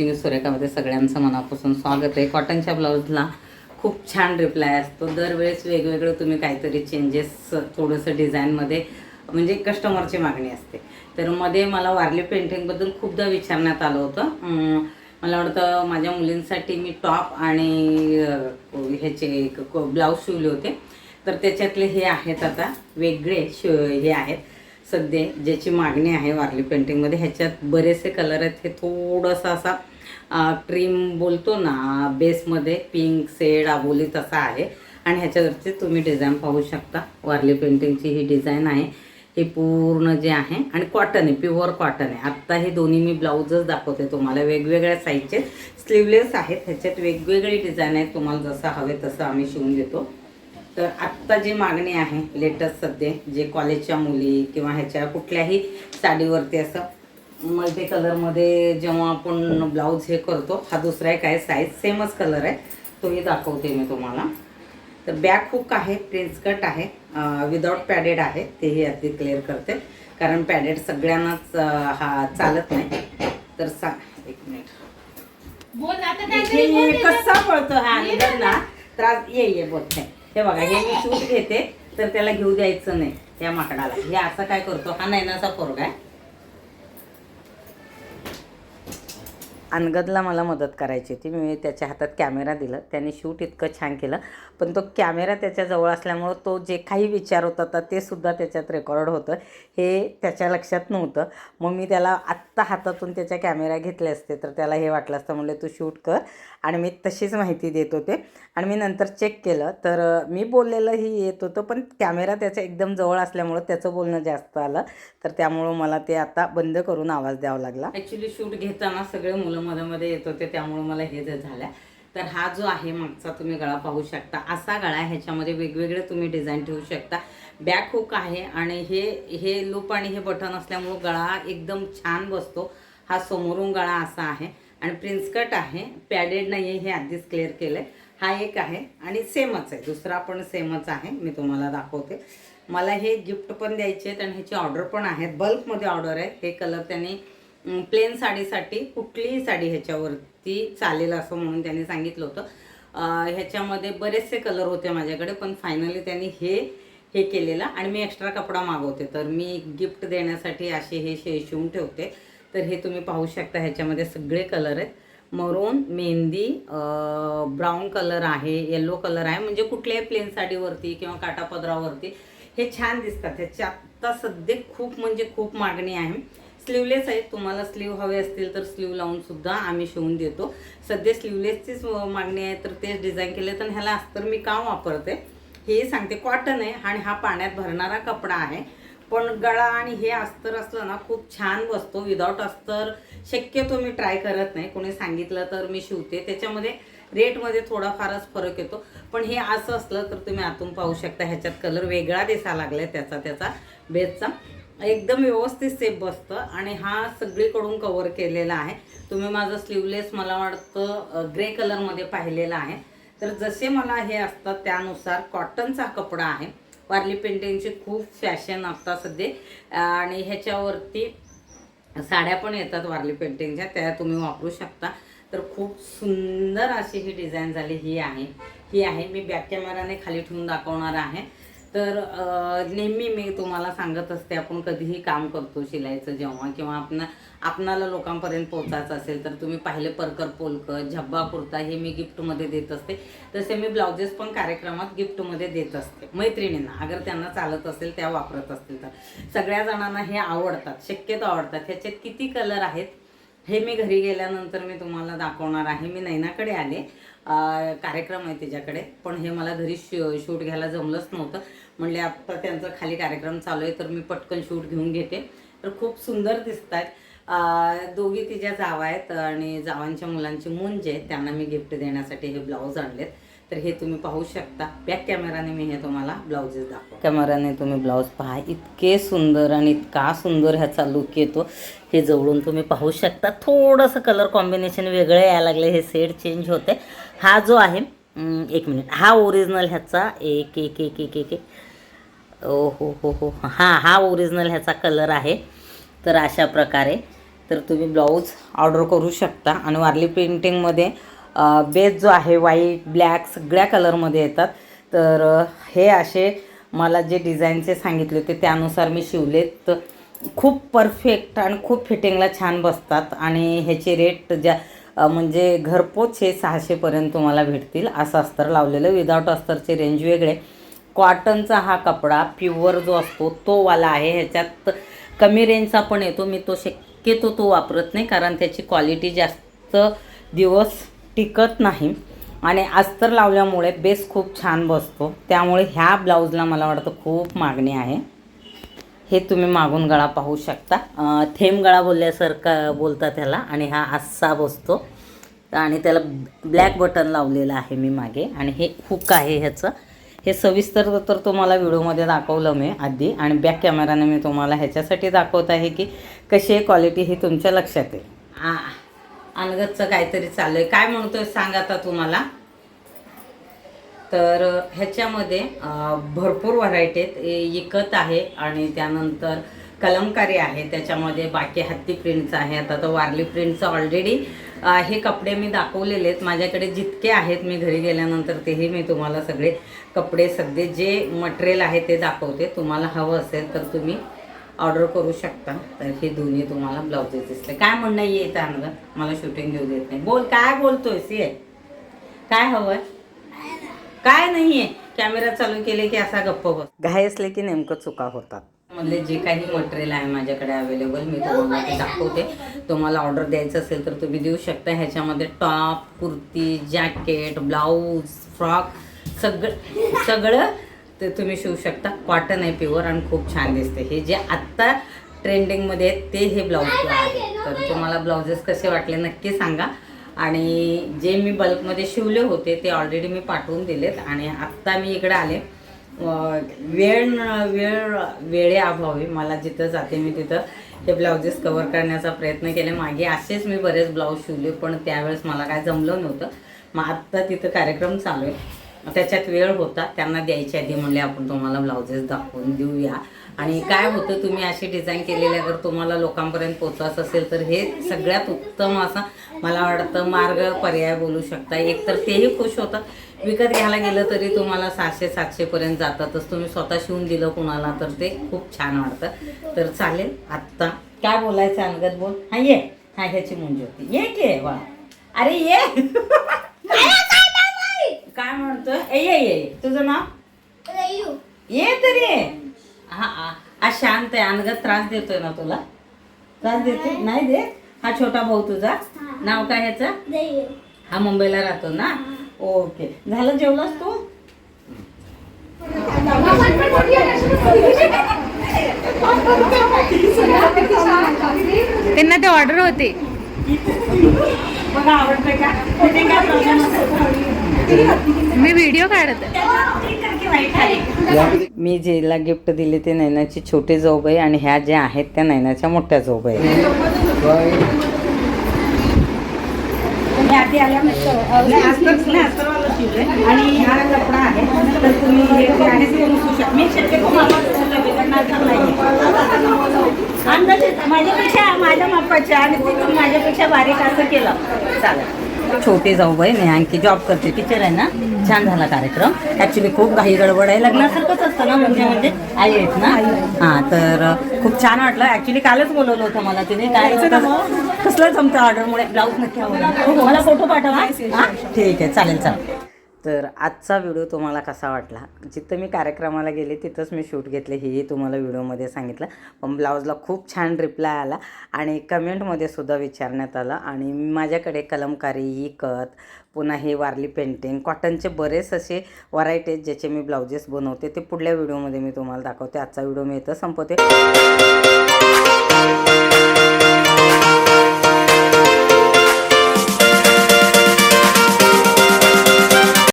Stitching सुरेखामध्ये सगळ्यांचं मनापासून स्वागत आहे. कॉटनच्या ब्लाऊजला खूप छान रिप्लाय असतो. दरवेळेस वेगवेगळं तुम्ही काहीतरी चेंजेस थोडंसं डिझाईनमध्ये म्हणजे कस्टमरची मागणी असते. तर मध्ये मला वारली पेंटिंगबद्दल खूपदा विचारण्यात आलं होतं. मला वाटतं माझ्या मुलींसाठी मी टॉप आणि ह्याचे ह्याचे ब्लाऊज शिवले होते. तर त्याच्यातले हे आहेत आता वेगळे शिव हे आहेत. सध्या ज्याची मागणी आहे वारली पेंटिंगमध्ये ह्याच्यात बरेचसे कलर आहेत. हे थोडंसं असा क्रीम बोलतो ना बेसमध्ये पिंक सेड आबोली तसा आहे. आणि ह्याच्यावरती तुम्ही डिझाईन पाहू शकता. वारली पेंटिंगची ही डिझाईन आहे. हे पूर्ण जे आहे आणि कॉटन आहे प्युअर कॉटन आहे. आत्ता हे दोन्ही मी ब्लाऊजच दाखवते तुम्हाला. वेगवेगळ्या साईजचे स्लीवलेस आहेत. ह्याच्यात वेगवेगळी डिझाईन आहेत. तुम्हाला जसं हवे तसं आम्ही शिवून देतो. तर आत्ता जी मागणी आहे लेटेस्ट सध्या जे कॉलेजच्या मुली किंवा ह्याच्या कुठल्याही साडीवरती असं मल्टी कलरमध्ये जेव्हा आपण ब्लाऊज हे करतो हा दुसरा एक आहे साईज सेमच कलर आहे. तोही दाखवते मी तुम्हाला. तर बॅक हुक आहे प्रिन्स कट आहे विदाऊट पॅडेड आहे तेही अगदी क्लिअर करते. कारण पॅडेड सगळ्यांनाच हा चालत नाही. तर सा एक मिनिट. कसा पळतो हा ना. त्रास ये ये बोलत हे बघा हे मी शूट घेते तर त्याला घेऊ द्यायचं नाही त्या माकडाला. हे असं काय करतो? हा नैनाचा पोरगा आहे. अनगदला मला मदत करायची होती. मी त्याच्या हातात कॅमेरा दिला. त्याने शूट इतकं छान केलं. पण तो कॅमेरा त्याच्याजवळ असल्यामुळं तो जे काही विचार होता तर ते सुद्धा त्याच्यात रेकॉर्ड होतं. हे त्याच्या लक्षात नव्हतं. मग मी त्याला आत्ता हातातून त्याच्या कॅमेरा घेतले असते तर त्याला हे वाटलं असतं. म्हणलं तू शूट कर. आणि मी तशीच माहिती देत होते. आणि मी नंतर चेक केलं तर मी बोललेलंही येत होतं पण कॅमेरा त्याच्या एकदम जवळ असल्यामुळं त्याचं बोलणं जास्त आलं. तर त्यामुळं मला ते आता बंद करून आवाज द्यावा लागला. ॲक्च्युली शूट घेताना सगळे मुलं मध्ये येत होते त्यामुळं मला हे जर झालं. तर हा जो आहे मागचा तुम्ही गळा पाहू शकता. असा गळा ह्याच्यामध्ये वेगवेगळे तुम्ही डिझाईन ठेवू शकता. बॅक हुक आहे आणि हे हे लूप आणि हे बटन असल्यामुळं गळा एकदम छान बसतो. हा समोरून गळा असा आहे. आणि प्रिन्स कट आहे. पॅडेड नाही आहे हे आधीच क्लिअर केलं आहे हा एक आहे आणि सेमच आहे. दुसरा पण सेमच आहे. मी तुम्हाला दाखवते. मला हे गिफ्ट पण द्यायचे आहेत आणि ह्याची ऑर्डर पण आहेत. बल्कमध्ये ऑर्डर आहे. हे कलर त्यांनी प्लेन साडीसाठी कुठलीही साडी ह्याच्यावरती चालेल असं म्हणून त्यांनी सांगितलं होतं. ह्याच्यामध्ये बरेचसे कलर होते माझ्याकडे पण फायनली त्यांनी हे हे केलेलं. आणि मी एक्स्ट्रा कपडा मागवते. तर मी गिफ्ट देण्यासाठी असे हे शे शिवून ठेवते. तर हे तुम्ही पाहू शकता ह्याच्यामध्ये सगळे कलर आहेत. मरून मेहंदी ब्राऊन कलर आहे येलो कलर आहे. म्हणजे कुठल्याही प्लेन साडीवरती किंवा काटापदरावरती हे छान दिसतात. ह्याची आत्ता सध्या खूप म्हणजे खूप मागणी आहे. स्लीवलेस आहेत. तुम्हाला स्लीव हवे असतील तर स्लीव लावून सुद्धा आम्ही शिवून देतो. सध्या स्लीवलेसचीच मागणी आहे तर तेच डिझाईन केले तर ह्याला अस्तर मी का वापरते? हे सांगते. कॉटन आहे आणि हा पाण्यात भरणारा कपडा आहे. पण गळा आणि हे अस्तर असलं ना खूप छान बसतो. विदाऊट अस्तर शक्यतो मी ट्राय करत नाही. कोणी सांगितलं तर मी शिवते. त्याच्यामध्ये रेटमध्ये थोडाफारच फरक येतो. पण हे असं असलं तर तुम्ही आतून पाहू शकता. ह्याच्यात कलर वेगळा दिसायला लागलाय त्याचा त्याचा बेसचा एकदम व्यवस्थित सेप बसतं आणि हा सगळीकडून कवर केलेला आहे. तुम्ही माझं स्लीवलेस मला वाटतं ग्रे कलरमध्ये पाहिलेला आहे. तर जसे मला हे असतात त्यानुसार कॉटनचा कपडा आहे. वारली पेंटिंगची खूप फॅशन आता सध्या. आणि ह्याच्यावरती साड्या पण येतात वारली पेंटिंगच्या त्या तुम्ही वापरू शकता. तर खूप सुंदर अशी ही डिझाईन झाली ही आहे. ही आहे मी बॅक कॅमेराने खाली ठेवून दाखवणार आहे. तर नेहमी मी तुम्हाला सांगत असते आपण कधीही काम करतो शिलाईचं जेव्हा किंवा आपण आपणाला लोकांपर्यंत पोहोचायचं असेल तर तुम्ही पाहिले परकर पोलकर झब्बा कुर्ता हे मी गिफ्टमध्ये देत असते. तसे मी ब्लाउजेस पण कार्यक्रमात गिफ्टमध्ये देत असते. मैत्रिणींना अगर त्यांना चालत असेल त्या वापरत असतील तर. सगळ्या जणांना हे आवडतात शक्यतो आवडतात. ह्याच्यात किती कलर आहेत? हे मी घरी गेल्यानंतर मी तुम्हाला दाखवणार आहे. मी नैनाकडे आले. कार्यक्रम आहे तिच्याकडे. पण हे मला घरी शू शूट घ्यायला जमलंच नव्हतं. म्हणले आत्ता त्यांचा खाली कार्यक्रम चालू आहे तर मी पटकन शूट घेऊन घेते. तर खूप सुंदर दिसत आहेत दोघी तिच्या जावा आहेत आणि जावांच्या मुलांची मुंज आहेत त्यांना मी गिफ्ट देण्यासाठी हे ब्लाऊज आणलेत. तर हे तुम्ही पाहू शकता. बॅक कॅमेराने मी हे तुम्हाला ब्लाउजेस दाखव कॅमेराने तुम्ही ब्लाऊज पहा. इतके सुंदर आणि इतका सुंदर ह्याचा लुक येतो. हे जवळून तुम्ही पाहू शकता. थोडंसं कलर कॉम्बिनेशन वेगळं यायला लागले हे सेट चेंज होते हा जो आहे एक मिनिट हा ओरिजिनल ह्याचा एक एक एक एक एक ओ हो हो हो. हां हा ओरिजिनल ह्याचा कलर आहे. तर अशा प्रकारे. तर तुम्ही ब्लाऊज ऑर्डर करू शकता. आणि वारली पेंटिंगमध्ये बेस जो आहे व्हाईट ब्लॅक सगळ्या कलरमध्ये येतात. तर हे असे मला जे डिझाईनचे सांगितले होते त्यानुसार मी शिवलेत. तर खूप परफेक्ट आणि खूप फिटिंगला छान बसतात. आणि ह्याचे रेट ज्या म्हणजे घरपोच हे सहाशेपर्यंत तुम्हाला भेटतील. असं अस्तर लावलेलं विदाऊट अस्तरचे रेंज वेगळे. कॉटनचा हा कपडा प्युअर जो असतो तो वाला आहे. ह्याच्यात कमी रेंजचा पण येतो. मी तो शक्यतो तो वापरत नाही कारण त्याची क्वालिटी जास्त दिवस टिकत नाही. आणि अस्तर लावल्यामुळे बेस खूप छान बसतो. त्यामुळे ह्या ब्लाऊजला मला वाटतं खूप मागणी आहे. हे तुम्ही मागून गळा पाहू शकता. थेंब गळा बोलल्यासारखा बोलतात त्याला आणि हा आस्सा बसतो. आणि त्याला ब्लॅक बटन लावलेलं आहे मी मागे. आणि हे हुक आहे ह्याचं. हे सविस्तर तर तुम्हाला व्हिडिओमध्ये दाखवलं मी आधी. आणि बॅक कॅमेराने मी तुम्हाला ह्याच्यासाठी दाखवत आहे की कशी आहे क्वालिटी ही तुमच्या लक्षात येईल. आ अनगतचं काहीतरी चालू आहे काय म्हणतोय सांग आता तुम्हाला. तर ह्याच्यामध्ये भरपूर व्हरायटी आहेत. इकत आहे आणि त्यानंतर कलमकारी आहे. त्याच्यामध्ये बाकी हत्ती प्रिंटचं आहे. आता तर वारली प्रिंटचं ऑलरेडी हे कपडे मी दाखवलेले आहेत. माझ्याकडे जितके आहेत मी घरी गेल्यानंतर तेही मी तुम्हाला सगळे कपडे सगळे जे मटेरियल आहे ते दाखवते. तुम्हाला हवं असेल तर तुम्ही ऑर्डर करू शकता. तर हे दोन्ही तुम्हाला ब्लाउजेस दिसले. काय म्हणणं येत अनग मला शूटिंग घेऊ देत नाही. बोल काय बोलतोयस ये काय हवंय? काय नाहीये कॅमेरा चालू केले की असा गप्प बस. घाई असले की नेमकं चुका होतात. मधले जे काही मटेरियल आहे माझ्याकडे अवेलेबल मी तुम्हाला ते दाखवते. तुम्हाला ऑर्डर द्यायचं असेल तर तुम्ही देऊ शकता. ह्याच्यामध्ये top kurti jacket blouse frock सगळं सगळं ते तुम्ही शिवू शकता. कॉटन आहे प्युअर आणि खूप छान दिसते. हे जे आत्ता ट्रेंडिंगमध्ये आहेत ते हे ब्लाऊज आहे. तर तुम्हाला ब्लाउजेस कसे वाटले नक्की सांगा. आणि जे मी बल्कमध्ये शिवले होते ते ऑलरेडी मी पाठवून दिलेत. आणि आत्ता मी इकडे आले. वेळ वेळ वेळे वेळ वेळेअभावी मला जिथं जाते मी तिथं हे ब्लाउजेस कवर करण्याचा प्रयत्न केले. मागे असेच मी बरेच ब्लाऊज शिवले पण त्यावेळेस मला काय जमलं नव्हतं. मग आत्ता तिथं कार्यक्रम चालू आहे. त्याच्यात वेळ होता त्यांना द्यायच्या आधी म्हणले आपण तुम्हाला ब्लाउजेस दाखवून देऊया. आणि काय होतं तुम्ही अशी डिझाईन केलेल्या अगर तुम्हाला लोकांपर्यंत पोचायचं असेल तर हे सगळ्यात उत्तम असा मला वाटतं मार्ग पर्याय बोलू शकता. एक तर तेही खुश होतात. विकत घ्यायला गेलं तरी तुम्हाला सहाशे सातशेपर्यंत जातातच. तुम्ही स्वतः शिवून दिलं कुणाला तर ते खूप छान वाटतं. तर चालेल आत्ता काय बोलायचं अंगत बोल? हा ये. हा ह्याची मुंजी होती. ये की वा. अरे ये. काय म्हणतोय? ए ये ये ये. तुझं नाव? ये तरी हा हा. हा शांत आहे. अनगत त्रास देतोय ना तुला? त्रास देते नाही. दे हा छोटा भाऊ तुझा? नाव काय ह्याचं? हा मुंबईला राहतो ना? ओके. झालं जेवलास तू? त्यांना ते ऑर्डर होते. बघा आवडतं का? मी व्हिडिओ काढत. मी जिला गिफ्ट दिली ते नैनाची छोटी जोबाई आणि ह्या ज्या आहेत त्या नैनाच्या मोठ्या आल्या आणि हा कपडा आहे. तर तुम्ही हे गाडीच करून शिवू शकता. मी शक्यतो मला शिवलं बिघडणार नाही. अंदाज येतो. माझ्यापेक्षा माझ्या मापाच्या आणि तिथून माझ्यापेक्षा बारीक असं केलं चालेल छोटी जाऊ बाई. नेहांकी जॉब करते. टीचर आहे ना? छान झाला कार्यक्रम. ॲक्च्युली खूप घाई गडबड आहे. लग्नासारखंच असतं ना? म्हणजे म्हणजे आई आहेत ना? हां तर खूप छान वाटलं. ॲक्च्युली कालच बोलवलं होतं मला तिने. काय कसलं जमतं ऑर्डरमुळे ब्लाऊज नक्की आवडला. मला फोटो पाठवा. हां? ठीक आहे. चालेल चालेल. तर आजचा व्हिडिओ तुम्हाला कसा वाटला? जिथं मी कार्यक्रमाला गेले तिथंच मी शूट घेतले. हेही तुम्हाला व्हिडिओमध्ये सांगितलं. पण ब्लाऊजला खूप छान रिप्लाय आला आणि कमेंटमध्ये सुद्धा विचारण्यात आलं. आणि माझ्याकडे कलमकारी ही कत पुन्हा हे वारली पेंटिंग कॉटनचे बरेच असे व्हरायटी आहेत ज्याचे मी ब्लाउजेस बनवते. ते पुढल्या व्हिडिओमध्ये मी तुम्हाला दाखवते. आजचा व्हिडिओ मी इथं संपवते.